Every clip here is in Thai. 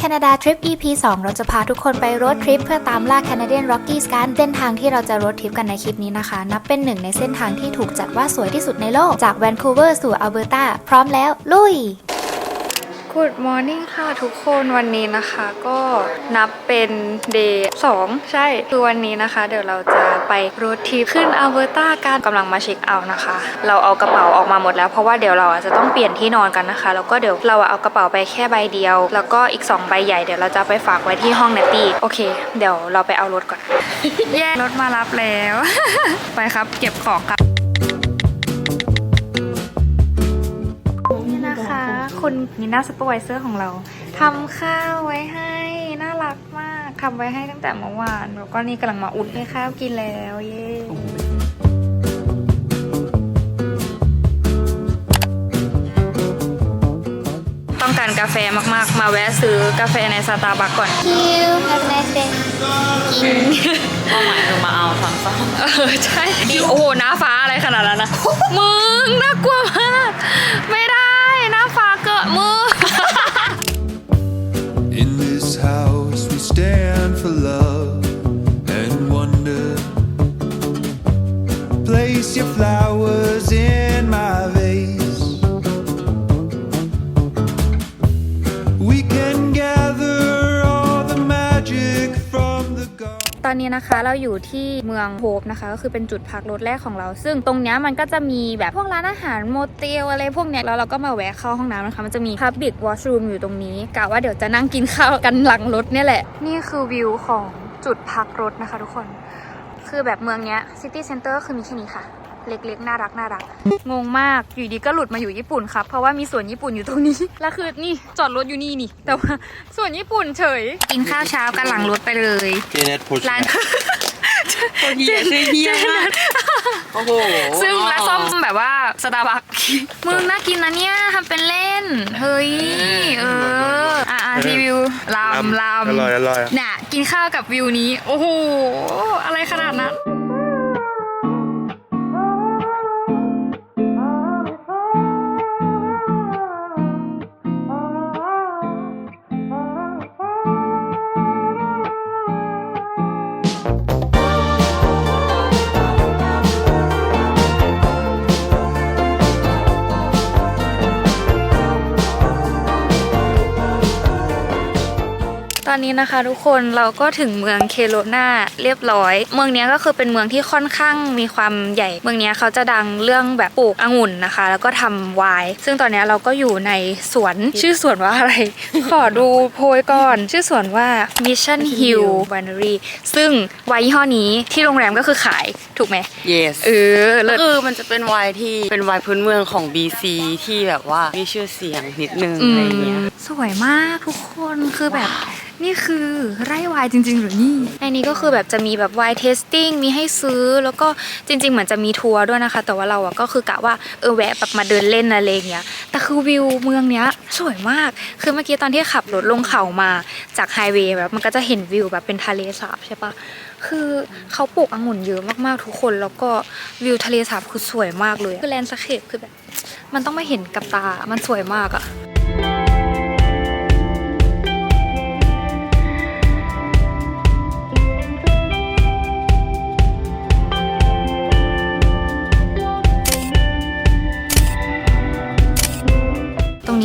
แคนาดาทริป EP 2 เราจะพาทุกคนไปรถทริปเพื่อตามล่าแคนาเดียนร็อกกี้กัน เส้นทางที่เราจะรถทริปกันในคลิปนี้นะคะ นับเป็นหนึ่งในเส้นทางที่ถูกจัดว่าสวยที่สุดในโลก จากแวนคูเวอร์สู่อัลเบอร์ตา พร้อมแล้ว ลุย Good morning ค่ะทุกคนวันนี้นะคะก็นับเป็นเดย์สองใช่คือวันนี้นะคะ เดี๋ยวเราจะไปรถทริปขึ้นอัลเบอร์ตากันกำลังมาเช็คเอาท์นะคะ เราเอากระเป๋าออกมาหมดแล้วเพราะว่าเดี๋ยวเราจะต้องเปลี่ยนที่นอนกันนะคะ แล้วก็เดี๋ยวเราเอากระเป๋าไปแค่ใบเดียว แล้วก็อีก 2 ใบใหญ่เดี๋ยวเราจะไปฝากไว้ที่ห้องเนตตี้โอเค เดี๋ยวเราไปเอารถก่อนแย่รถมารับแล้ว ไปครับ เก็บของครับ คะคุณนี่หน้าซูเปอร์ไวเซอร์ของเราทำข้าวไว้ให้น่ารักมากทำไว้ให้ตั้งแต่เมื่อวานแล้วก็นี่กำลังมาอุ่นให้ข้าวกินแล้วเย้ต้องการกาแฟมากๆ มาแวะซื้อกาแฟในสตาร์บัคก่อน you have a nice day เป้าหมายคือมาเอาทำซ่อมเออใช่โอ้โหหน้าฟ้าอะไรขนาดนั้นนะมึงน่ากลัวมาก อนนี้นะคะเราอยู่ที่เมืองโฮปนะคะ ก็คือเป็นจุดพักรถแรกของเรา ซึ่งตรงเนี้ยมันก็จะมีแบบพวกร้านอาหารโมเตลอะไรพวกเนี้ยแล้วเราก็มาแวะเข้าห้องน้ำนะคะ มันจะมี Public Washroom อยู่ตรงนี้กะว่าเดี๋ยวจะนั่งกินข้าวกันหลังรถเนี่ยแหละ นี่คือวิวของจุดพักรถนะคะ ทุกคน คือแบบเมืองเนี้ยซิตี้เซ็นเตอร์ก็คือมีแค่นี้ค่ะ เล็กๆ น่ารักน่ารัก งงมากอยู่ดีก็หลุดมาอยู่ญี่ปุ่นครับ เพราะว่ามีสวนญี่ปุ่นอยู่ตรงนี้ แล้วคือนี่จอดรถอยู่นี่นี่ แต่ว่าสวนญี่ปุ่นเฉย กินข้าวเช้ากันหลังรถไปเลยร้านเฮียชื่อเฮียมากโอ้โหซึ่งและส้มแบบว่าสตาร์บัคมึงน่ากินนะเนี่ยทำเป็นเล่น เฮ้ย เอออะอะรีวิวลำลำอร่อยอร่อยน่ะกินข้าวกับวิวนี้ โอ้โห อะไรขนาดนั้น นนี้นะคะทุกคนเราก็ถึงเมืองเคโรนาเรียบร้อย เมืองเนี้ยก็คือเป็นเมืองที่ค่อนข้างมีความใหญ่ เมืองเนี้ยเขาจะดังเรื่องแบบปลูกองุ่นนะคะ แล้วก็ทำไวน์ซึ่งตอนเนี้ยเราก็อยู่ในสวนชื่อสวนว่าอะไร ขอดูโพยก่อน ชื่อสวนว่า Mission Hill Winery ซึ่งไวน์ยี่ห้อนี้ที่โรงแรมก็คือขายถูกไหม yes เออเลิก็ศคือมันจะเป็นไวน์ที่เป็นไวน์พื้นเมืองของ BC ที่แบบว่ามีชื่อเสียงนิดนึงอือะไรมเงี้ย สวยมากทุกคนคือแบบ นี่คือไร่วน์จริง ๆ หรือนี่ในนี้ก็คือแบบจะมีแบบวน์เทสติ้งมีให้ซื้อแล้วก็จริง ๆ เหมือนจะมีทัวร์ด้วยนะคะ แต่ว่าเราอะก็คือกะว่าเออแวะแบบมาเดินเล่นอะไรอย่างเงี้ยแต่คือวิวเมืองเนี้ยสวยมาก คือเมื่อกี้ตอนที่ขับรถลงเขามาจากไฮเวย์แบบมันก็จะเห็นวิวแบบเป็นทะเลสาบใช่ปะคือเขาปลูกองุ่นเยอะมากๆทุกคน แล้วก็วิวทะเลสาบคือสวยมากเลยคือแลนด์สเคปคือแบบมันต้องมาเห็นกับตามันสวยมากอะ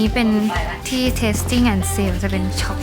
นี้เป็นที่ testing and sale จะเป็นช็อป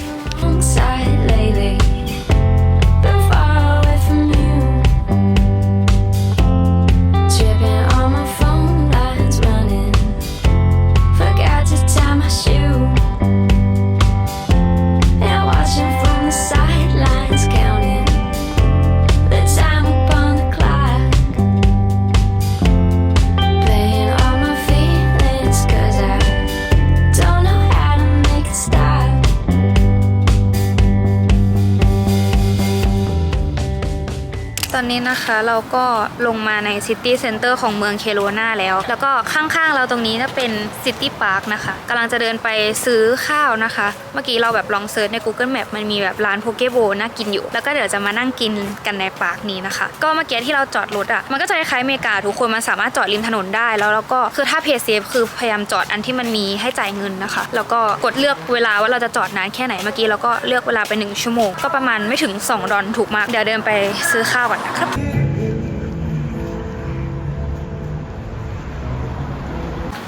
อนนี้นะคะเราก็ลงมาในซิตี้เซ็นเตอร์ของเมืองเคโรนาแล้ว แล้วก็ข้างๆเราตรงนี้จะเป็นซิตี้พาร์คนะคะกำลังจะเดินไปซื้อข้าวนะคะ เมื่อกี้เราแบบลองเซิร์ชใน Google Map มันมีแบบร้านโพเกโบน่ากินอยู่ แล้วก็เดี๋ยวจะมานั่งกินกันในปาร์คนี้นะคะ ก็เมื่อกี้ที่เราจอดรถอะมันก็จะคล้ายๆอเมริกาทุกคนมันสามารถจอดริมถนนได้แล้วเราก็คือถ้าเพย์เซฟคือพยายามจอดอันที่มันมีให้จ่ายเงินนะคะ แล้วก็กดเลือกเวลาว่าเราจะจอดนานแค่ไหนเมื่อกี้เราก็เลือกเวลาไปหนึ่งชั่วโมงก็ประมาณไม่ถึง 2 ดอลถูกมากเดี๋ยวเดินไปซื้อข้าวก่อนนะครับ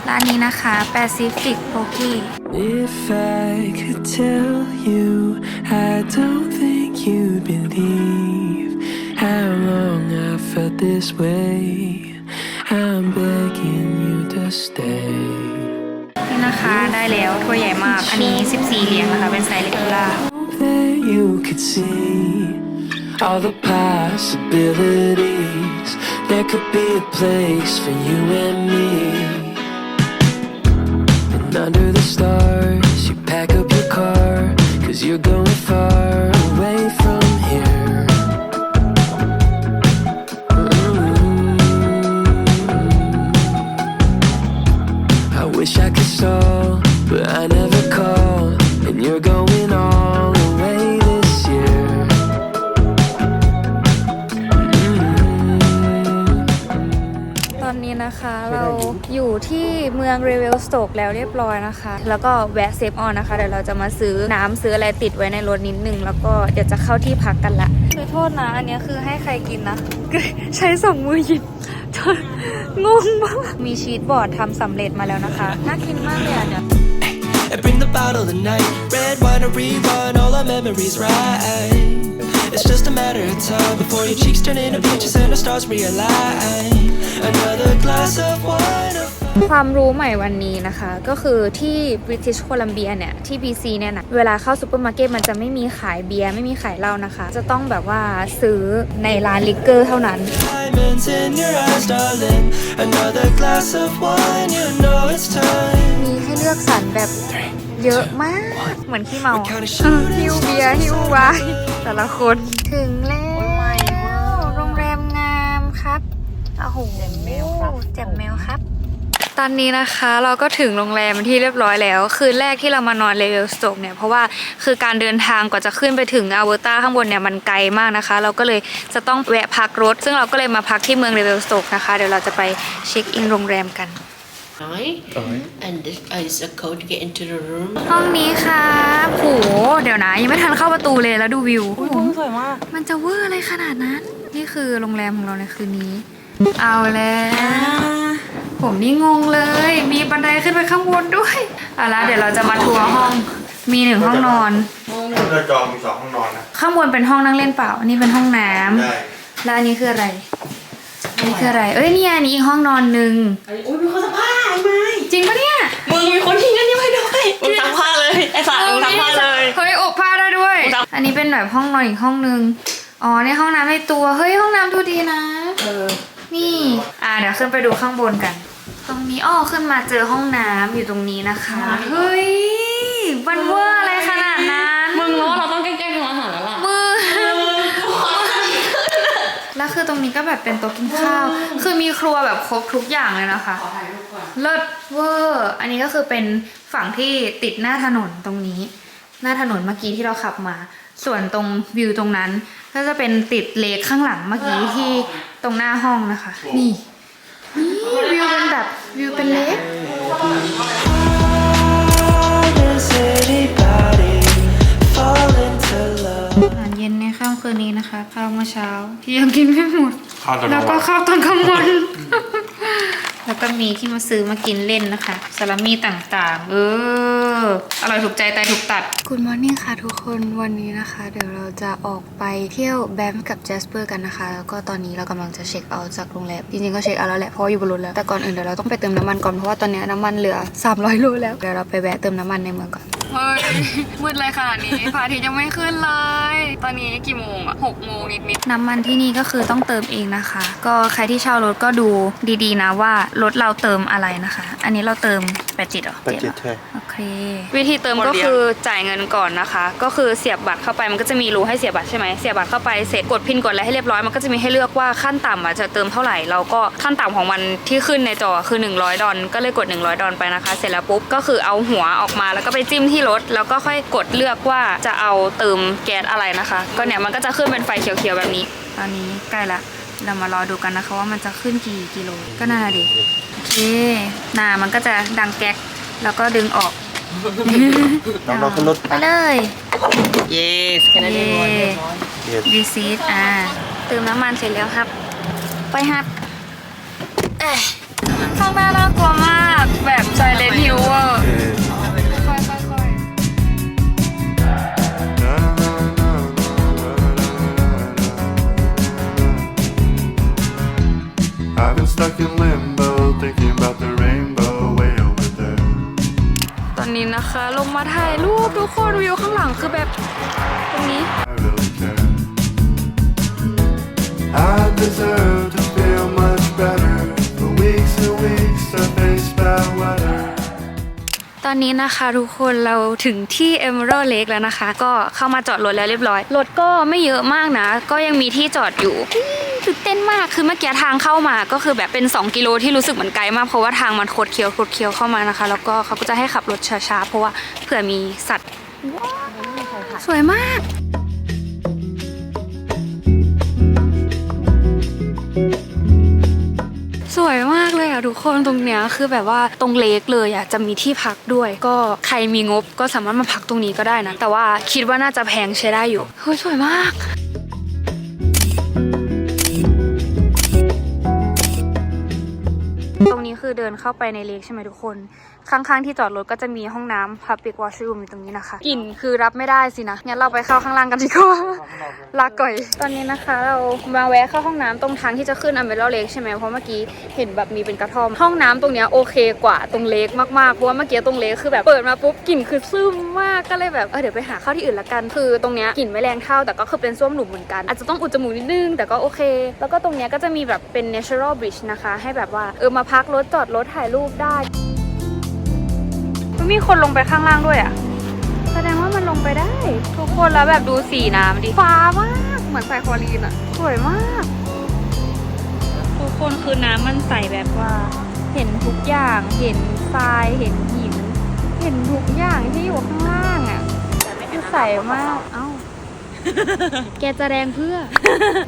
ร้านนี้นะคะ Pacific Poke If I could tell you, I don't think you'd believe how long I felt this way. I'm begging you to stay. นี่นะคะได้แล้วถ้วยใหญ่มาก อันนี้ 14 เหรียญนะคะ เป็นไซส์เล็กล่า Hope that you could see all the possibilities. There could be a place for you and me. And under the stars, you pack up your car, cause you're going far away นนี้นะคะ เราอยู่ที่เมืองเรเวลสโตกแล้วเรียบร้อยนะคะ แล้วก็แวะเซฟออนนะคะเดี๋ยวเราจะมาซื้อน้ำซื้ออะไรติดไว้ในรถนิดนึง แล้วก็เดี๋ยวจะเข้าที่พักกันละคือโทษนะ อันนี้คือให้ใครกินนะ ใช้สองมือหยิบงงมาก มีชีสบอร์ดทำสำเร็จมาแล้วนะคะ น่ากินมากเลยอะเนี่ย And bring the bottle tonight. Red wine and rerun all our memories right. It's just a matter of time before your cheeks turn into peaches and the stars realign. Another glass of wine. or ความรู้ใหม่วันนี้นะคะ ก็คือที่ British Columbia เนี่ยที่ BC เนี่ยนะเวลาเข้าซูเปอร์มาร์เก็ตมันจะไม่มีขายเบียร์ไม่มีขายเหล้านะคะ จะต้องแบบว่าซื้อในร้านลิกเกอร์เท่านั้น Diamonds in your eyes, darling. Another glass of wine, you know it's time. มีให้เลือกสรรแบบเยอะมาก เหมือนขี้เมา What kind of shoes ฮิวเบียร์ฮิวไวน์แต่ละคนถึงแล้ว โอ้โหแจ่มแมวครับแจ่มแมวครับ ตอนนี้นะคะเราก็ถึงโรงแรมที่เรียบร้อยแล้ว คืนแรกที่เรามานอนเลเวลสโตกเนี่ยเพราะว่าคือการเดินทางกว่าจะขึ้นไปถึงอัลเบอร์ตาข้างบนเนี่ยมันไกลมากนะคะ เราก็เลยจะต้องแวะพักรถ ซึ่งเราก็เลยมาพักที่เมืองเลเวลสโตกนะคะเดี๋ยวเราจะไปเช็คอินโรงแรมกัน And this is a code to get into the room. ห้องนี้ครับโห เดี๋ยวนะ ยังไม่ทันเข้าประตูเลยแล้วดูวิวสวยมาก มันจะเวอร์อะไรขนาดนั้น นี่คือโรงแรมของเราในคืนนี้ เอาแล้วผมนี่งงเลย มีบันไดขึ้นไปข้างบนด้วยเอาละเดี๋ยวเราจะมาทัวร์ห้อง มีหนึ่งห้องนอน เรือจองมีสองห้องนอนนะข้างบนเป็นห้องนั่งเล่นเปล่า อันนี้เป็นห้องน้ำได้แล้วอันนี้คืออะไร อันนี้คืออะไร เอ้ยเนี่ยอันนี้อีกห้องนอนหนึ่ง อุ้ยมีคนซักผ้าไอ้ไม้จริงปะเนี่ยมึงมีคนทิ้งอันนี้ไว้ด้วยมึงซักผ้าเลยไอ้สัตว์มึงซักผ้าเลยเฮ้ยอบผ้าได้ด้วยอบอันนี้เป็นแบบห้องนอนอีกห้องนึง อ๋อในห้องน้ำในตัว เฮ้ยห้องน้ำดูดีนะ นี่ อ่าเดี๋ยวขึ้นไปดูข้างบนกัน ตรงนี้อ้อขึ้นมาเจอห้องน้ำอยู่ตรงนี้นะคะ เฮ้ยมันเวอร์อะไรขนาดนั้นมึงรู้ว่าเราต้องแกล้งๆทำอาหารแล้วล่ะมือ แล้วคือตรงนี้ก็แบบเป็นโต๊ะกินข้าว คือมีครัวแบบครบทุกอย่างเลยนะคะเลิศเวอร์ อันนี้ก็คือเป็นฝั่งที่ติดหน้าถนนตรงนี้ หน้าถนนเมื่อกี้ที่เราขับมา ส่วนตรงวิวตรงนั้น ก็จะเป็นติดเลคข้างหลังเมื่อกี้ที่ตรงหน้าห้องนะคะ นี่ นี่วิวเป็นแบบวิวเป็นเลค Does anybody fall into love? อาหารเย็นในค่ำคืนนี้นะคะข้าวเมื่อเช้าที่ยังกินไม่หมด ข้าวตอนกแล้ลาวงก็วันข้าวตอนกลางวัน แล้วก็มีที่มาซื้อมากินเล่นนะคะซาลามี่ต่างๆ เออ อร่อยถูกใจแต่ถูกตัด คุณมอร์นิ่งค่ะทุกคนวันนี้นะคะ เดี๋ยวเราจะออกไปเที่ยวแบมกับแจสเปอร์กันนะคะ แล้วก็ตอนนี้เรากำลังจะเช็คเอาท์จากโรงแรมจริงๆก็เช็คเอาท์แล้วแหละเพราะว่าอยู่บนรถแล้ว แต่ก่อนอื่นเดี๋ยวเราต้องไปเติมน้ำมันก่อน เพราะว่าตอนนี้น้ำมันเหลือ 300โลแล้ว เดี๋ยวเราไปแวะเติมน้ำมันในเมืองก่อน เฮ้ยมืดเลยขนาดนี้พระอาทิตย์ยังไม่ขึ้นเลย ตอนนี้กี่โมงอะหกโมงนิดๆน้ำมันที่นี่ก็คือต้องเติมเองนะคะ ก็ใครที่เช่ารถก็ดูดีๆนะว่ารถเราเติมอะไรนะคะ อันนี้เราเติมแปดจิตเหรอแปดจิตใช่โอเค วิธีเติมก็คือจ่ายเงินก่อนนะคะ ก็คือเสียบบัตรเข้าไปมันก็จะมีรูให้เสียบบัตรใช่ไหมเสียบบัตรเข้าไปเสร็จกดพินกดอะไรให้เรียบร้อยมันก็จะมีให้เลือกว่าขั้นต่ำอะจะเติมเท่าไหร่เราก็ขั้นต่ำของมันที่ขึ้นในจอคือ 100 ดอลก็เลยกด 100 ดอลไปนะคะ เสร็จแล้วปุ๊บก็คือเอาหัวออกมาแล้วก็ไปจิ้มที่รถ แล้วก็ค่อยกดเลือกว่าจะเอาเติมแก๊สอะไรนะคะ ก็เนี่ยมันก็จะขึ้นเป็นไฟเขียวๆแบบนี้ ตอนนี้ใกล้ละ เรามารอดูกันนะคะว่ามันจะขึ้นกี่กิโล ก็น่าดิโอเคน่ามันก็จะดังแก๊ก แล้วก็ดึงออกน้องๆขึ้นรถไปเลย yes แค่นั้นเองเย่รีซีดอ่าเติมน้ำมันเสร็จแล้วครับ ไปครับเอ้ยข้างหน้าน่ากลัวมากแบบไซเลนฮิวเวอร์ stuck in limbo, thinking about the rainbow way over there. ตอนนี้นะคะ ลงมาถ่ายรูปทุกคนวิวข้างหลังคือแบบตรงนี้ I really care. I deserve to feel much better. For weeks and weeks, I face bad weather. ตอนนี้นะคะทุกคนเราถึงที่ Emerald Lake แล้วนะคะ ก็เข้ามาจอดรถแล้วเรียบร้อย รถก็ไม่เยอะมากนะ ก็ยังมีที่จอดอยู่อี้ ตื่นเต้นมากคือเมื่อกี้ทางเข้ามาก็คือแบบเป็น 2 กิโลที่รู้สึกเหมือนไกลมากเพราะว่าทางมันโคดเคี้ยวโคดเคี้ยวเข้ามานะคะ แล้วก็เขาก็จะให้ขับรถช้าๆเพราะว่าเผื่อมีสัตว์ว้าวสวยมากสวยมากเลยอะทุกคนตรงเนี้ยคือแบบว่าตรงเลกเลยอะจะมีที่พักด้วย ก็ใครมีงบก็สามารถมาพักตรงนี้ก็ได้นะ แต่ว่าคิดว่าน่าจะแพงใช้ได้อยู่เฮ้ยสวยมาก เดินเข้าไปในเลกใช่ไหมทุกคน ข้างๆที่จอดรถก็จะมีห้องน้ำ public washroom อยู่ตรงนี้นะคะ กลิ่นคือรับไม่ได้สินะ งั้นเราไปเข้าข้างล่างกันดีกว่าลาก่อย ตอนนี้นะคะ เรามาแวะเข้าห้องน้ำตรงทางที่จะขึ้นอเมริเลกใช่ไหมเพราะเมื่อกี้เห็นแบบมีเป็นกระท่อม ห้องน้ำตรงเนี้ยโอเคกว่าตรงเลกมากๆ เพราะว่าเมื่อกี้ตรงเลกคือแบบเปิดมาปุ๊บกลิ่นคือซึมมาก ก็เลยแบบเออเดี๋ยวไปหาเข้าที่อื่นละกัน คือตรงเนี้ยกลิ่นไม่แรงเท่าแต่ก็คือเป็นส้วมหลุมเหมือนกัน อาจจะต้องอุดจมูกนิดนึงแต่ก็โอเค แล้วก็ตรงเนี้ยก็จะมีแบบเป็น natural bridge นะคะ ให้แบบว่าเออมาพักรถจอดรถถ่ายรูปได้มีคนลงไปข้างล่างด้วยอะ แสดงว่ามันลงไปได้ ทุกคนแล้วแบบดูสีน้ำดิ ฟ้ามาก เหมือนใส่คลอรีนอะสวยมาก ทุกคนคือน้ำมันใสแบบว่า เห็นทุกอย่าง เห็นทราย เห็นหิน เห็นทุกอย่างที่อยู่ข้างล่างอะคือใสมาก เอ้า แกจะแรงเพื่อ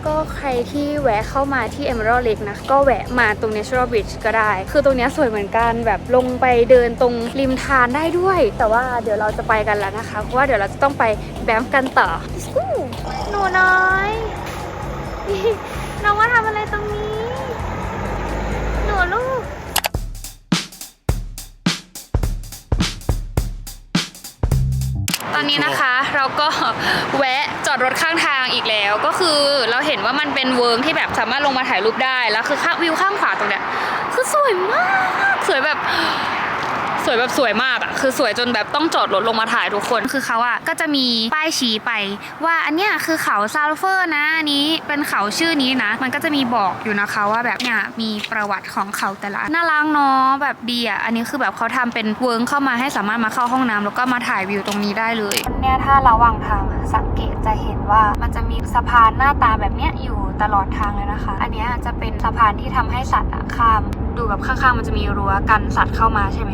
ก็ใครที่แวะเข้ามาที่ Emerald Lake นะ ก็แวะมาตรง Natural Bridge ก็ได้ คือตรงเนี้ยสวยเหมือนกันแบบลงไปเดินตรงริมทานได้ด้วย แต่ว่าเดี๋ยวเราจะไปกันแล้วนะคะ เพราะว่าเดี๋ยวเราจะต้องไปแบมป์กันต่อหนูน้อยน้องว่าทำอะไรตรงนี้ หนูลูกตอนนี้นะคะเราก็แวะจ อดรถข้างทางอีกแล้ว ก็คือเราเห็นว่ามันเป็นเวิร์กที่แบบสามารถลงมาถ่ายรูปได้แล้วคือข้างวิวข้างขวาตรงเนี้ยคือสวยมาก สวยแบบสวยแบบสวยมากอะคือสวยจนแบบต้องจอดรถลงมาถ่ายทุกคน คือเขาอะก็จะมีป้ายชี้ไป ว่าอันเนี้ยคือเขาซาลเฟอร์นะอันนี้เป็นเขาชื่อนี้นะ มันก็จะมีบอกอยู่นะคะว่าแบบเนี่ยมีประวัติของเขาแต่ละน่ารักเนาะแบบดีอะอันนี้คือแบบเขาทำเป็นเวิร์กเข้ามาให้สามารถมาเข้าห้องน้ำแล้วก็มาถ่ายวิวตรงนี้ได้เลยเนี่ยถ้าระหว่างทางสังเกต จะเห็นว่ามันจะมีสะพานหน้าตาแบบเนี้ยอยู่ตลอดทางเลยนะคะ อันนี้จะเป็นสะพานที่ทำให้สัตว์ข้าม ดูแบบข้างๆ มันจะมีรั้วกันสัตว์เข้ามาใช่ไหม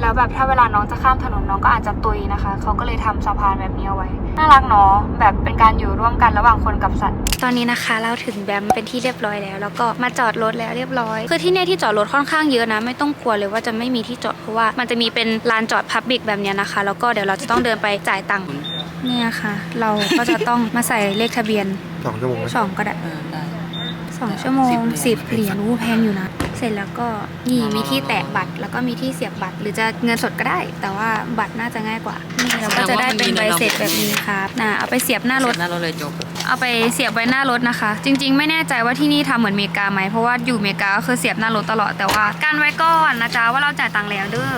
แล้วแบบถ้าเวลาน้องจะข้ามถนนน้องก็อาจจะตุยนะคะ เขาก็เลยทำสะพานแบบนี้เอาไว้ น่ารักเนาะ แบบเป็นการอยู่ร่วมกันระหว่างคนกับสัตว์ ตอนนี้นะคะ เราถึงแบมเป็นที่เรียบร้อยแล้ว แล้วก็มาจอดรถแล้วเรียบร้อย คือที่เนี่ยที่จอดรถค่อนข้างเยอะนะ ไม่ต้องกลัวเลยว่าจะไม่มีที่จอด เพราะว่ามันจะมีเป็นลานจอดพับบิกแบบนี้นะคะ แล้วก็เดี๋ยวเราจะต้องเดินไปจ่ายตังค์ เนี่ยค่ะ เราก็จะต้องมาใส่เลขทะเบียนสองชั่วโมงสองก็ได้สองชั่วโมงสิบเหรียญอู้แพงอยู่นะ เสร็จแล้วก็นี่มีที่แตะบัตรแล้วก็มีที่เสียบบัตร หรือจะเงินสดก็ได้ แต่ว่าบัตรน่าจะง่ายกว่า นี่เราก็จะได้เป็นใบเสร็จแบบนี้ครับน่ะเอาไปเสียบหน้ารถหน้ารถเลยจบเอาไปเสียบไว้หน้ารถนะคะ จริง ๆ ไม่แน่ใจว่าที่นี่ทำเหมือนเมกาไหมเพราะว่าอยู่เมกาก็คือเสียบหน้ารถตลอดแต่ว่าการไว้ก่อนนะจ๊ะว่าเราจ่ายตังค์แล้วเด้อ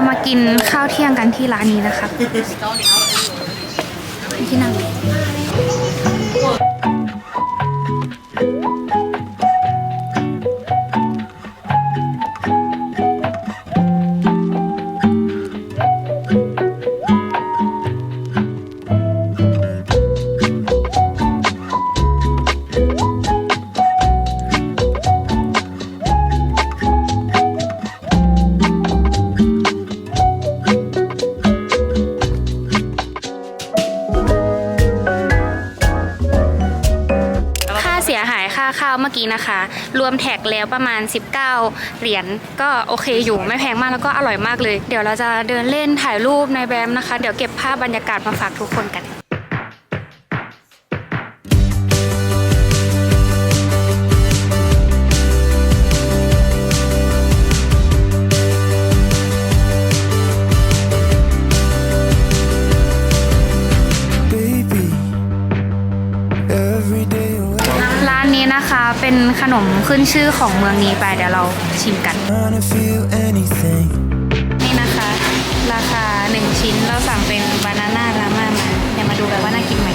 เรามากินข้าวเที่ยงกันที่ร้านนี้นะคะที่นั่ง มื่อกี้นะคะ รวมแท็กแล้วประมาณ 19 เหรียญก็โอเคอยู่ไม่แพงมากแล้วก็อร่อยมากเลย เดี๋ยวเราจะเดินเล่นถ่ายรูปในแบมนะคะ เดี๋ยวเก็บภาพบรรยากาศมาฝากทุกคนกัน เป็นขนมขึ้นชื่อของเมืองนี้ไปเดี๋ยวเราชิมกัน Trying to feel anything. นี่นะคะ ราคา 1 ชิ้นเราสั่งเป็นบานาน่าราม่ามาเดี๋ยวมาดูกันว่าน่ากินไหม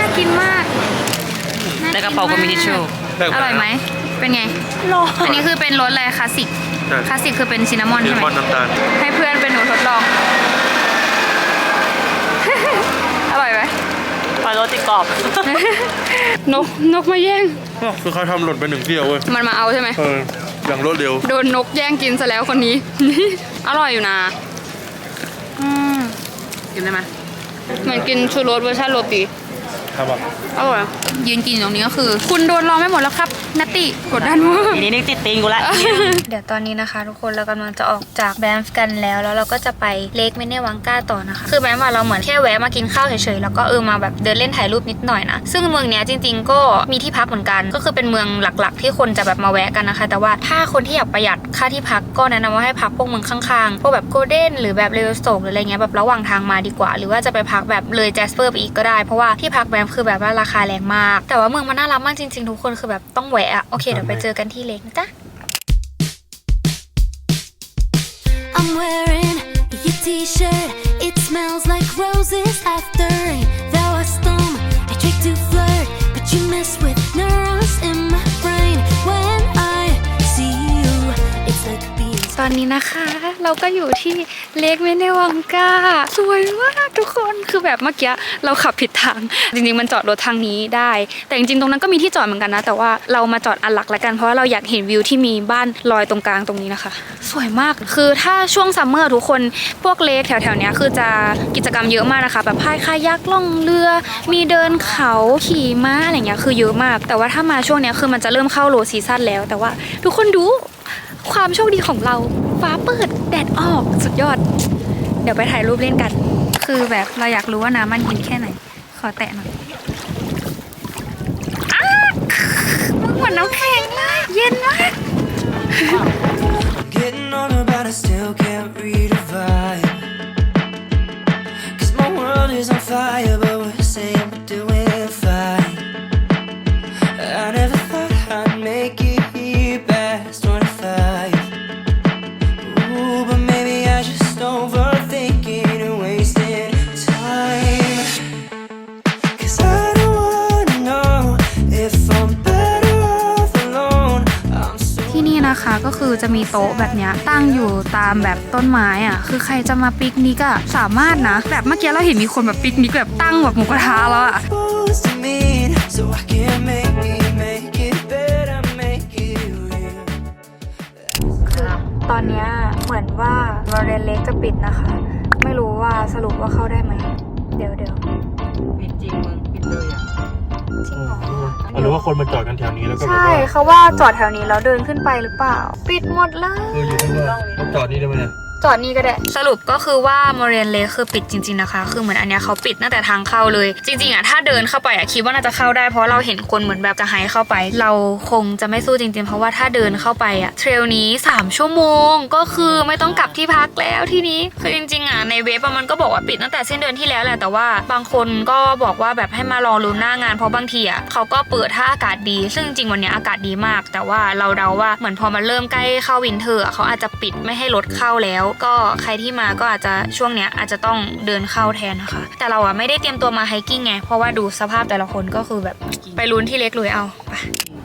น่ากินมากในกระเป๋าก็มีทิชชู่อร่อยไหม เป็นไง อันนี้คือเป็นรสอะไรคลาสสิกใช่คลาสสิกคือเป็นซินนามอนเลใช่ไหมมอนน้ำตาลให้เพื่อนเป็นหนูทดลอง อร่อยไหม ปลา โรตีกรอบ นกนกมาแย่ง คือเขาทำหล่นไปหนึ่งเที่ยวเว้ย มันมาเอาใช่ไหม เออ อย่างรวดเร็ว โดนนกแย่งกินซะแล้วคนนี้ อร่อยอยู่นะอืมกินได้ไหมเหมือนกินชูรสเวอร์ชันโรตี ครับอะอร่อยยืนกินอยู่ตรงนี้ก็คือ คุณโดนรอไม่หมดแล้วครับนัตติกดดันมาก ทีนี้นี่ติดตีนกูละ เดี๋ยวตอนนี้นะคะ ทุกคนเรากำลังจะออกจากแบมฟ์กันแล้ว แล้วเราก็จะไปเลกเมเนวังกาต่อนะคะ คือแบมฟ์อะเราเหมือนแค่แวะมากินข้าวเฉยๆ แล้วก็เออมาแบบเดินเล่นถ่ายรูปนิดหน่อยนะ ซึ่งเมืองเนี้ยจริงๆ ก็มีที่พักเหมือนกัน ก็คือเป็นเมืองหลักๆ ที่คนจะแบบมาแวะกันนะคะ แต่ว่าถ้าคนที่อยากประหยัดค่าที่พักก็แนะนำว่าให้พักพวกเมืองข้างๆ พวกแบบโกลเด้นหรือแบบเลเวลสโตกหรืออะไรเงี้ยแบบระหว่างทางมาดีกว่า หรือว่าจะไปพักแบบเลยแจสเปอร์ไปอีกก็ได้ เพราะว่าที่พักแบมฟ์คือแบบว่าราคาแรงมาก แต่ว่าเมืองมันน่ารักมากจริงๆ ทุกคนคือแบบต้องแวะอะโอเคเดี๋ยวไปเจอกันที่เลกนะจ๊ะ I'm wearing your t-shirt. It smells like roses after rain. Though I storm, I tried to flirt, but you mess with อนนี้นะคะ เราก็อยู่ที่เลกเมเนวังกาสวยมากทุกคนคือแบบเมื่อกี้เราขับผิดทาง จริงๆมันจอดรถทางนี้ได้ แต่จริงๆตรงนั้นก็มีที่จอดเหมือนกันนะ แต่ว่าเรามาจอดอันหลักละกันเพราะว่าเราอยากเห็นวิวที่มีบ้านลอยตรงกลางตรงนี้นะคะ สวยมากคือถ้าช่วงซัมเมอร์ทุกคนพวกเลกแถวๆนี้คือจะกิจกรรมเยอะมากนะคะ แบบพายคายักล่องเรือ มีเดินเขาขี่ม้าอะไรเงี้ยคือเยอะมาก แต่ว่าถ้ามาช่วงนี้คือมันจะเริ่มเข้าโลซีซั่นแล้ว แต่ว่าทุกคนดู ความโชคดีของเราฟ้าเปิดแดดออกสุดยอด เดี๋ยวไปถ่ายรูปเล่นกัน คือแบบเราอยากรู้ว่าน้ำมันเย็นแค่ไหน ขอแตะหน่อยมันเหมือนน้ำแข็งเลยเย็นมาก Getting older, but I still can't read a vibe. Cause my world is on fire, but we're นี่นะคะก็คือจะมีโต๊ะแบบเนี้ยตั้งอยู่ตามแบบต้นไม้อะคือใครจะมาปิกนิกอะสามารถนะ แบบเมื่อกี้เราเห็นมีคนแบบปิกนิกแบบตั้งแบบหมูกระทะแล้วอะ supposed to mean so I can make it, make it better, make it real. ตอนเนี้ยเหมือนว่าบริเวณเล็กจะปิดนะคะ ไม่รู้ว่าสรุปว่าเข้าได้ไหม เดี๋ยวเดี๋ยวปิดจริงมึงปิดเลยอะ จริงเหรอหรือว่าคนมาจอดกันแถวนี้แล้วก็แบบใช่ว่าเขาว่าจอดแถวนี้แล้วเดินขึ้นไปหรือเปล่า ปิดหมดเลยเอออยู่ที่ว่าเขาจอดนี่ได้ไหมเนี่ย จอดนี่ก็ได้ สรุปก็คือว่าโมเรนเลคือปิดจริง ๆนะคะ คือเหมือนอันเนี้ยเขาปิดตั้งแต่ทางเข้าเลย จริงๆอะถ้าเดินเข้าไปอะคิดว่าน่าจะเข้าได้เพราะเราเห็นคนเหมือนแบบจะให้เข้าไป เราคงจะไม่สู้จริงๆ เพราะว่าถ้าเดินเข้าไปอะเทรลนี้ 3 ชั่วโมง ก็คือไม่ต้องกลับที่พักแล้วทีนี้คือจริงๆอะในเว็บมันก็บอกว่าปิดตั้งแต่สิ้นเดือนที่แล้วแหละแต่ว่าบางคนก็บอกว่าแบบให้มารอลุ้นหน้างานเพราะบางทีอะเขาก็เปิดถ้าอากาศดี ซึ่งจริงวันเนี้ยอากาศดีมาก แต่ว่าเราเดาว่าเหมือนพอมันเริ่มใกล้เข้าวินเทอร์อะเขาอาจจะปิดไม่ให้รถเข้าแล้วก็ใครที่มาก็อาจจะช่วงเนี้ยอาจจะต้องเดินเข้าแทนนะคะ แต่เราอะไม่ได้เตรียมตัวมาไฮกิ้งไง เพราะว่าดูสภาพแต่ละคนก็คือแบบไปลุ้นที่เล็กลุยเอาไป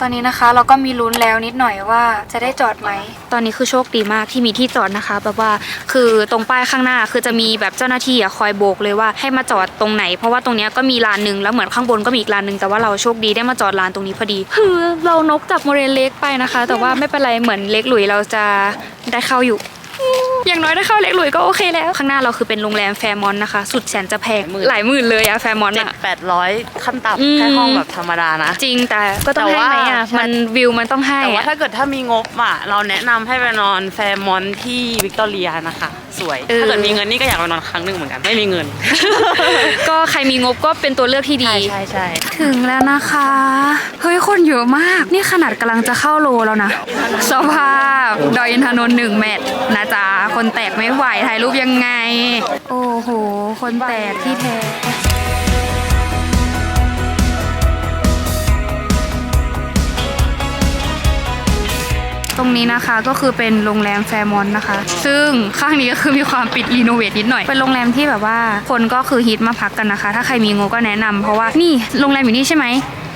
ตอนนี้นะคะเราก็มีลุ้นแล้วนิดหน่อยว่าจะได้จอดไหม ตอนนี้คือโชคดีมากที่มีที่จอดนะคะแบบว่าคือตรงป้ายข้างหน้าคือจะมีแบบเจ้าหน้าที่อะคอยโบกเลยว่าให้มาจอดตรงไหน เพราะว่าตรงเนี้ยก็มีลานหนึ่งแล้วเหมือนข้างบนก็มีอีกลานหนึ่งแต่ว่าเราโชคดีได้มาจอดลานตรงนี้พอดีคือเรานกจับโมเรลเล็กไปนะคะ แต่ว่าไม่เป็นไรเหมือนเล็กหลุยเราจะได้เข้าอยู่อย่างน้อยได้เข้าเล็กหลุยก็โอเคแล้ว ข้างหน้าเราคือเป็นโรงแรมแฟร์มอนต์นะคะ สุดแสนจะแพงหลายหมื่นเลยอะแฟร์มอนต์เจ็ดอะ แปดร้อยขั้นอืม ต่ำแค่ห้องแบบธรรมดานะ จริงแต่ก็ต้องแต่ให้ว่า ไหมอะใช่มันวิวมันต้องให้แต่ว่าอะถ้าเกิดถ้ามีงบอะ เราแนะนำให้ไปนอนแฟร์มอนต์ที่วิกตอเรียนะคะ สวย ถ้าเกิดมีเงินนี่ก็อยากไปนอนครั้งหนึ่งเหมือนกัน ไม่มีเงิน ก็ใครมีงบก็เป็นตัวเลือกที่ดี ใช่ใช่ใช่ถึงแล้วนะคะ เฮ้ย คนเยอะมาก นี่ขนาดกำลังจะเข้าโลแล้วนะ สภาพดอยอินทนนท์หนึ่งเมตรนะจ๊ะคนแตกไม่ไหวถ่ายรูปยังไง โอ้โห คนแตกที่แท้ตรงนี้นะคะก็คือเป็นโรงแรมแฟมอนนะคะ ซึ่งข้างนี้ก็คือมีความปิดรีโนเวทนิดหน่อย เป็นโรงแรมที่แบบว่าคนก็คือฮิตมาพักกันนะคะ ถ้าใครมีงบก็แนะนำเพราะว่านี่โรงแรมอยู่นี่ใช่ไหม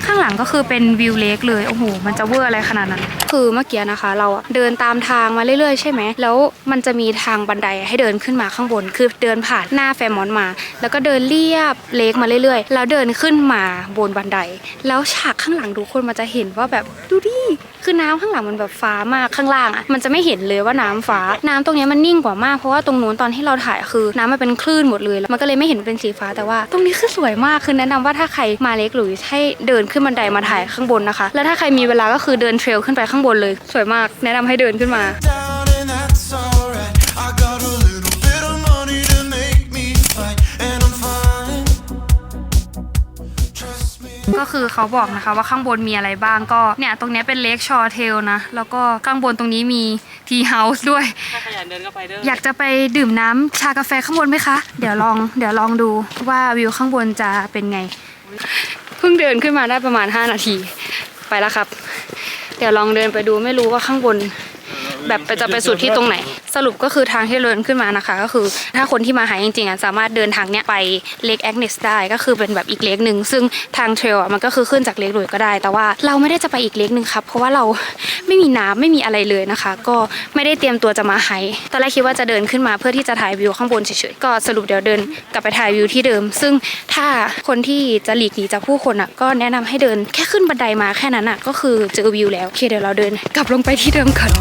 ข้างหลังก็คือเป็นวิวเลคเลย โอ้โห มันจะเวอร์อะไรขนาดนั้น คือเมื่อกี้นะคะ เราเดินตามทางมาเรื่อยๆใช่ไหม แล้วมันจะมีทางบันไดให้เดินขึ้นมาข้างบน คือเดินผ่านหน้าแฟมอนมา แล้วก็เดินเรียบเลคมาเรื่อยๆ แล้วเดินขึ้นมาบนบันได แล้วฉากข้างหลังทุกคนมันจะเห็นว่าแบบดูดิ คือน้ำข้างหลังมันแบบฟ้ามากข้างล่างอะมันจะไม่เห็นเลยว่าน้ำฟ้า น้ำตรงนี้มันนิ่งกว่ามากเพราะว่าตรงนู้นตอนที่เราถ่ายคือน้ำมันเป็นคลื่นหมดเลยแล้วมันก็เลยไม่เห็นเป็นสีฟ้าแต่ว่า ตรงนี้คือสวยมากคือแนะนำว่าถ้าใครมาเล็กหรือให้เดินขึ้นบันไดมาถ่ายข้างบนนะคะ แล้วถ้าใครมีเวลาก็คือเดินเทรลขึ้นไปข้างบนเลย สวยมากแนะนำให้เดินขึ้นมา ก็คือเขาบอกนะคะว่าข้างบนมีอะไรบ้างก็เนี่ยตรงเนี้ยเป็นเลคชอร์เทลนะ แล้วก็ข้างบนตรงนี้มีทีเฮาส์ด้วย ถ้าขยันเดินก็ไปเด้ออยากจะไปดื่มน้ำชากาแฟข้างบนไหมคะ เดี๋ยวลองเดี๋ยวลองดูว่าวิวข้างบนจะเป็นไง เพิ่งเดินขึ้นมาได้ประมาณ 5 นาที ไปแล้วครับ เดี๋ยวลองเดินไปดูไม่รู้ว่าข้างบน แบบไปจะไปสุดที่ตรงไหน สรุปก็คือทางที่เดินขึ้นมานะคะ ก็คือถ้าคนที่มาหาจริงๆอะสามารถเดินทางเนี้ยไปเลกแอคเนสได้ก็คือเป็นแบบอีกเลกหนึ่งซึ่งทางเทรลอะมันก็คือขึ้นจากเลกหลุยก็ได้ แต่ว่าเราไม่ได้จะไปอีกเลกหนึ่งครับเพราะว่าเราไม่มีน้ำไม่มีอะไรเลยนะคะ ก็ไม่ได้เตรียมตัวจะมาไฮตอนแรกคิดว่าจะเดินขึ้นมาเพื่อที่จะถ่ายวิวข้างบนเฉยๆก็สรุปเดี๋ยวเดินกลับไปถ่ายวิวที่เดิม ซึ่งถ้าคนที่จะหลีกหนีจากผู้คนอะก็แนะนำให้เดินแค่ขึ้นบันไดมาแค่นั้นอะก็คือเจอวิวแล้วโอเคเดี๋ยวเราเดินกลับลงไปที่เดิมก่อน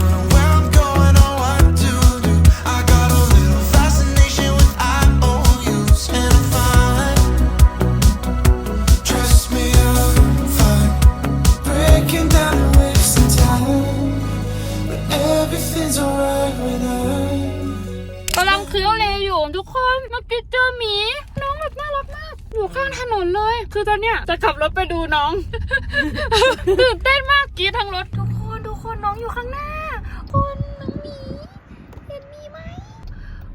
คนเมื่อกี้เจอหมี น้องแบบน่ารักมากอยู่ข้างถนนเลย คือตอนเนี้ยจะขับรถไปดูน้องตื่นเต้นมากกรีดทั้งรถทุกคนทุกคนน้องอยู่ข้างหน้า คนน้องหมีเห็นหมีไหม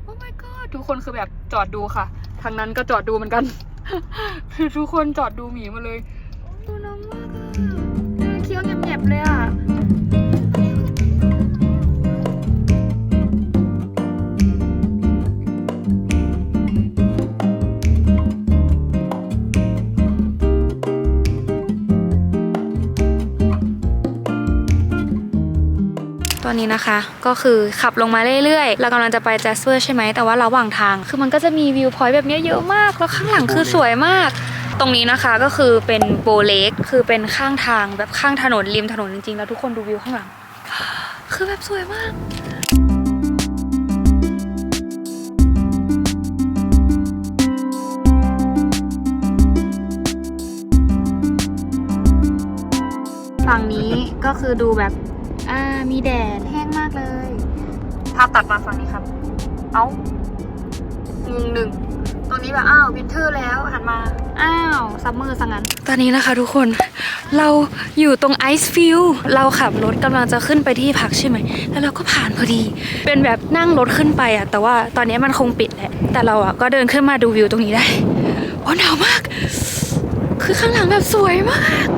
โอ้ my god ทุกคนคือแบบจอดดูค่ะทางนั้นก็จอดดูเหมือนกัน คือทุกคนจอดดูหมีมาเลยดูน้องมากอะเคี้ยวแงบๆเลยอะ อนนี้นะคะ ก็คือขับลงมาเรื่อยๆ เรากำลังจะไปแจสเปอร์ใช่ไหมแต่ว่าระหว่างทาง คือมันก็จะมีวิวพอยต์แบบนี้เยอะมาก แล้วข้างหลังคือสวยมาก ตรงนี้นะคะก็คือเป็นโบเลกคือเป็นข้างทางแบบข้างถนนริมถนนจริงๆ แล้วทุกคนดูวิวข้างหลัง คือแบบสวยมากฝั่งนี้ก็คือดูแบบ มีแดดแห้งมากเลย ภาพตัดมาฝั่งนี้ครับ เอ้างงหนึ่งตรงนี้แบบอ้าววินเทอร์แล้วหันมา อ้าวซัมเมอร์ซะงั้น ตอนนี้นะคะทุกคนเราอยู่ตรงไอซ์ฟิลเราขับรถกำลังจะขึ้นไปที่พักใช่ไหม แล้วเราก็ผ่านพอดี เป็นแบบนั่งรถขึ้นไปอะแต่ว่าตอนนี้มันคงปิดแหละ แต่เราอะก็เดินขึ้นมาดูวิวตรงนี้ได้โอ้หนาวมาก คือข้างหลังแบบสวยมาก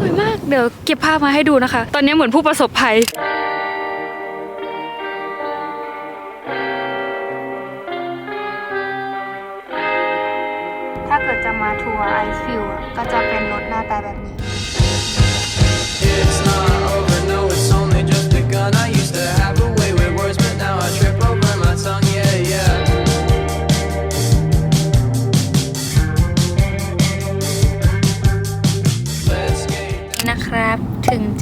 สวยมาก เดี๋ยวเก็บภาพมาให้ดูนะคะ ตอนนี้เหมือนผู้ประสบภัยถ้าเกิดจะมาทัวร์ไอซ์ฟิลก็จะเป็นรถหน้าตาแบบนี้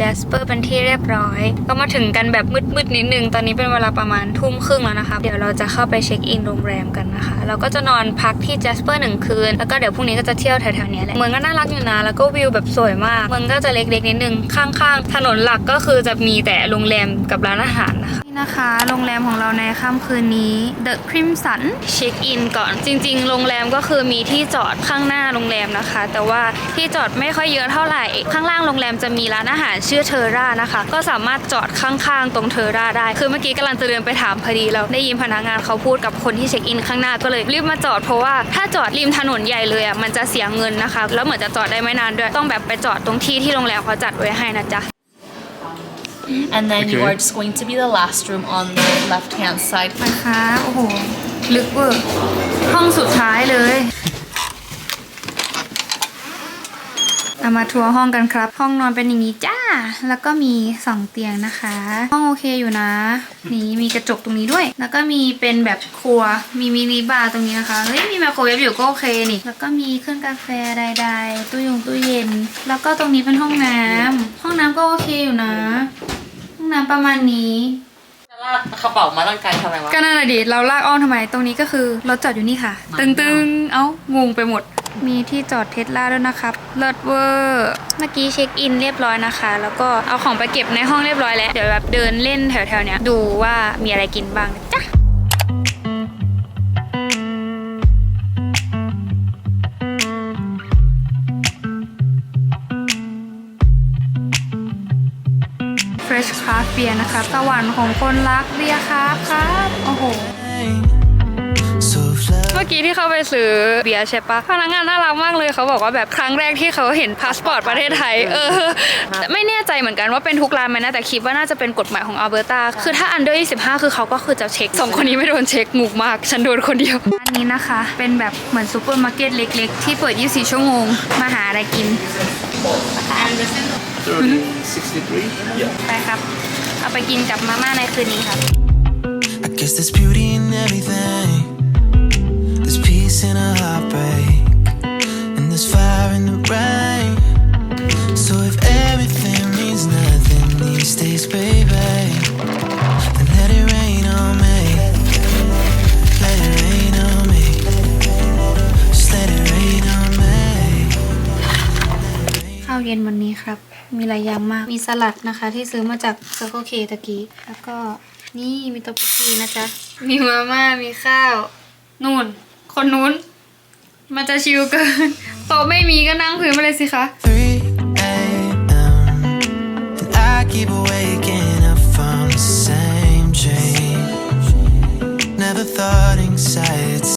แจสเปอร์เป็นที่เรียบร้อย ก็มาถึงกันแบบมืดๆนิดนึง ตอนนี้เป็นเวลาประมาณทุ่มครึ่งแล้วนะคะ เดี๋ยวเราจะเข้าไปเช็คอินโรงแรมกันนะคะ เราก็จะนอนพักที่แจสเปอร์หนึ่งคืน แล้วก็เดี๋ยวพรุ่งนี้ก็จะเที่ยวแถวๆเนี้ยแหละ เมืองก็น่ารักอยู่นะ แล้วก็วิวแบบสวยมาก เมืองก็จะเล็กๆนิดนึง ข้างๆ ถนนหลักก็คือจะมีแต่โรงแรมกับร้านอาหารนะคะนี่นะคะโรงแรมของเราในค่ำคืนนี้ The Crimson เช็คอินก่อน จริง ๆ โรงแรมก็คือมีที่จอดข้างหน้าโรงแรมนะคะ แต่ว่า ที่จอดไม่ค่อยเยอะเท่าไหร่ ข้างล่างโรงแรมจะมีร้านอาหารชื่อเทอร่านะคะ ก็สามารถจอดข้างๆ ตรงเทอร่าได้ คือเมื่อกี้กำลังจะเดินไปถามพอดีเราได้ยินพนักงานเขาพูดกับคนที่เช็คอินข้างหน้าก็เลยรีบมาจอดเพราะว่าถ้าจอดริมถนนใหญ่เลยอะมันจะเสียเงินนะคะ แล้วเหมือนจะจอดได้ไม่นานด้วยต้องแบบไปจอดตรงที่ที่โรงแรมเขาจัดไว้ให้นะจ๊ะ And then you Okay. are just going to be the last room on the left hand side. นะคะ โอ้โห ลึกเวอร์ห้องสุดท้ายเลย เอามาทัวร์ห้องกันครับ ห้องนอนเป็นอย่างนี้จ้า แล้วก็มีสองเตียงนะคะ ห้องโอเคอยู่นะ นี่มีกระจกตรงนี้ด้วย แล้วก็มีเป็นแบบครัว มีมินิบาร์ตรงนี้นะคะ เฮ้ย มีไมโครเวฟอยู่ก็โอเคนี่ แล้วก็มีเครื่องกาแฟใดๆ ตู้ยงตู้เย็น แล้วก็ตรงนี้เป็นห้องน้ำห้องน้ำก็โอเคอยู่นะ ห้องน้ำประมาณนี้จะลากกระเป๋ามาตั้งไกลทำไมวะ ก็นั่นแหละดิ เราลากอ้อมทำไม ตรงนี้ก็คือรถจอดอยู่นี่ค่ะ ตึงตึงๆเอ้างงไปหมด มีที่จอดเทสลาด้วยนะครับ เลิศเวอร์ เมื่อกี้เช็คอินเรียบร้อยนะคะ แล้วก็เอาของไปเก็บในห้องเรียบร้อยแล้ว เดี๋ยวแบบเดินเล่นแถวๆเนี้ยดูว่ามีอะไรกินบ้างนะจ้ะ Fresh Craft Beer นะครับสวรรค์ของคนรักเบียร์ครับครับ โอ้โห มื่อกี้ที่เขาไปซื้อเบียร์ใช่ปะพนักงานน่ารักมากเลยเขาบอกว่าแบบครั้งแรกที่เขาเห็นพาสปอร์ตประเทศไทยเออแต่ไม่แน่ใจเหมือนกันว่าเป็นทุกร้านไหมนะแต่คิดว่าน่าจะเป็นกฎหมายของอัลเบอร์ตาคือถ้าอันเดอร์25 คือเขาก็คือจะเช็คสองคนนี้ไม่โดนเช็คหมูกมาก ฉันโดนคนเดียวร้านนี้นะคะ เป็นแบบเหมือนซูเปอร์มาร์เก็ตเล็ก ๆ ที่เปิด 24 ชั่วโมงมาหาอะไรกิน63 yeah ไปครับเอาไปกินกับมาม่าในคืนนี้ครับ I guess there's beauty in everything. There's peace in a heartbreak. And there's fire in the rain. So if everything means nothing these days, baby, then let it rain on me. Let it rain on me. Just let it rain on me. ข้าวเย็นวันนี้ครับ มีหลายอย่างมาก มีสลัดนะคะ ที่ซื้อมาจาก Circle K ตะกี้ แล้วก็นี่มีต๊ะปุกีนะจ๊ะ มีมาม่า มีข้าว นู่น คนนู้น มันจะชิลเกินโต๊ะไม่มีก็นั่งพื้นไปเลยสิคะ3 a.m. And I keep waking up from the same dream. Never thought anxiety